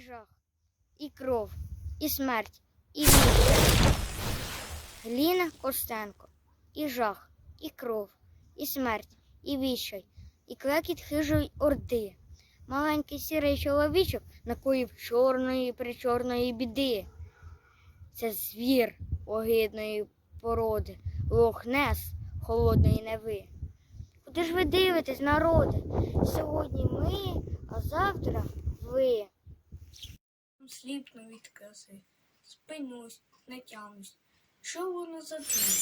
і жах, і кров, і смерть, і вічай. Гліна Костенко, і жах, і кров, і смерть, і вічай, і клекіт хижої орди. Маленький сірий чоловічок накоїв чорної причорної біди. Це звір огидної породи, лохнес холодної неви. Куди ж ви дивитесь, народи? Сьогодні ми, а завтра ви. Сліпну від краси, спинусь, натягнусь. Що воно за дим?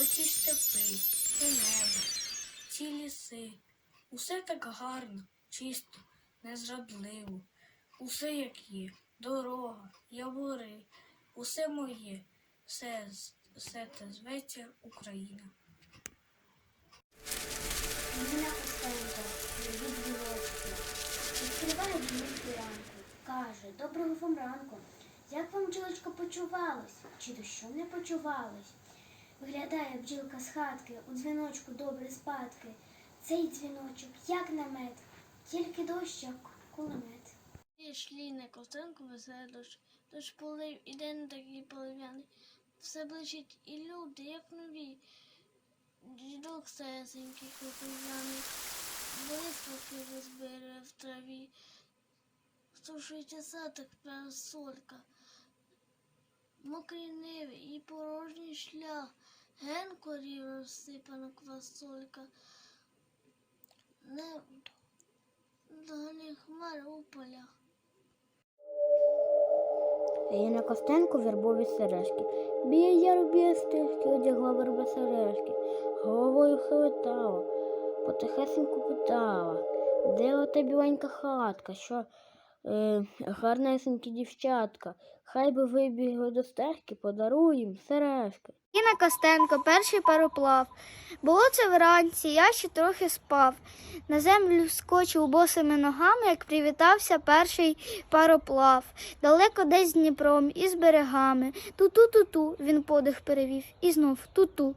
Оці степи, це небо, ці ліси. Усе так гарно, чисто, незрадливо. Усе як є, дорога, явори, усе моє, все, все те зветься Україна. Доброго вам ранку. Як вам бджілочка почувалась? Чи дощу не почувалась? Виглядає бджілка з хатки, у дзвіночку добре спадки. Цей дзвіночок, як намет, тільки дощ, як кулемет. Йшли на ковтинку веселий дощ, полив і день такий полив'яний. Все блищить і люди, як нові. Дідок сесенький копив'яний, виспавки розбере в траві. Сушується садок парасолька, мокрі ниви і порожній шлях, ген корів розсипана квасолька. Не хмар у полях. Ірина Костенко вербові сережки. Біє яру біє стежки, одягла верба сережки. Головою хилитала, потихесеньку питала, де ота біленька хатка, що е, гарнесенькі дівчатка. Хай би вибігли до стежки, подаруй їм сережки. Інна Костенко, перший пароплав. Було це вранці, я ще трохи спав. На землю скочив босими ногами, як привітався перший пароплав. Далеко десь з Дніпром і з берегами. Ту-ту-ту-ту він подих перевів і знов ту-ту.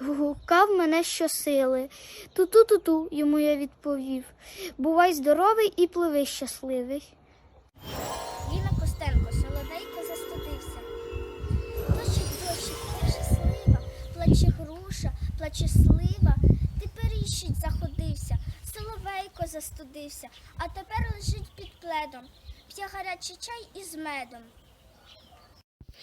Гукав мене щосили. Ту-ту-ту-ту йому я відповів. Бувай здоровий і пливи щасливий. Ліна Костенко, солодейко застудився. Дощик, дощик, плаче слива, плаче застудився, а тепер лежить під пледом, п'є гарячий чай із медом.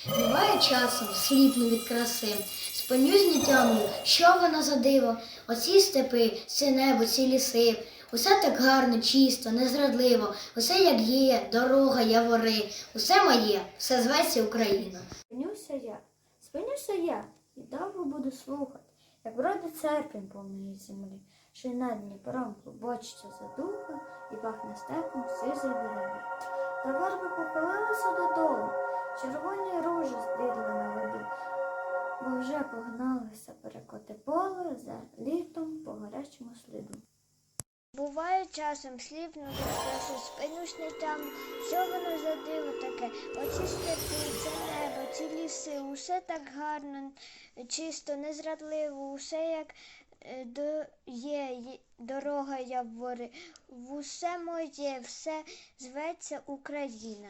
Буває часом сліпну від краси, спинюсь не що воно за диво, оці степи, це небо, ці ліси. Усе так гарно, чисто, незрадливо, усе як є, дорога, явори, усе моє, все зветься Україна. Спинюся я, спинюся я і довго буду слухати, як бродить серпень по моїй землі, над Дніпром клубочиться задуха і пахне степом сизий дереві. Та верби похилилися додолу, червоні ружі збідли на воду, бо вже погналися перекоти поле за літом по гарячому сліду. Буває часом сліпно відкрасу, спинусь не там, що воно за диво таке. Оці степи, це небо, ці ліси, усе так гарно, чисто, незрадливо, усе як е, є, дорога, я явори, в усе моє, все зветься Україна.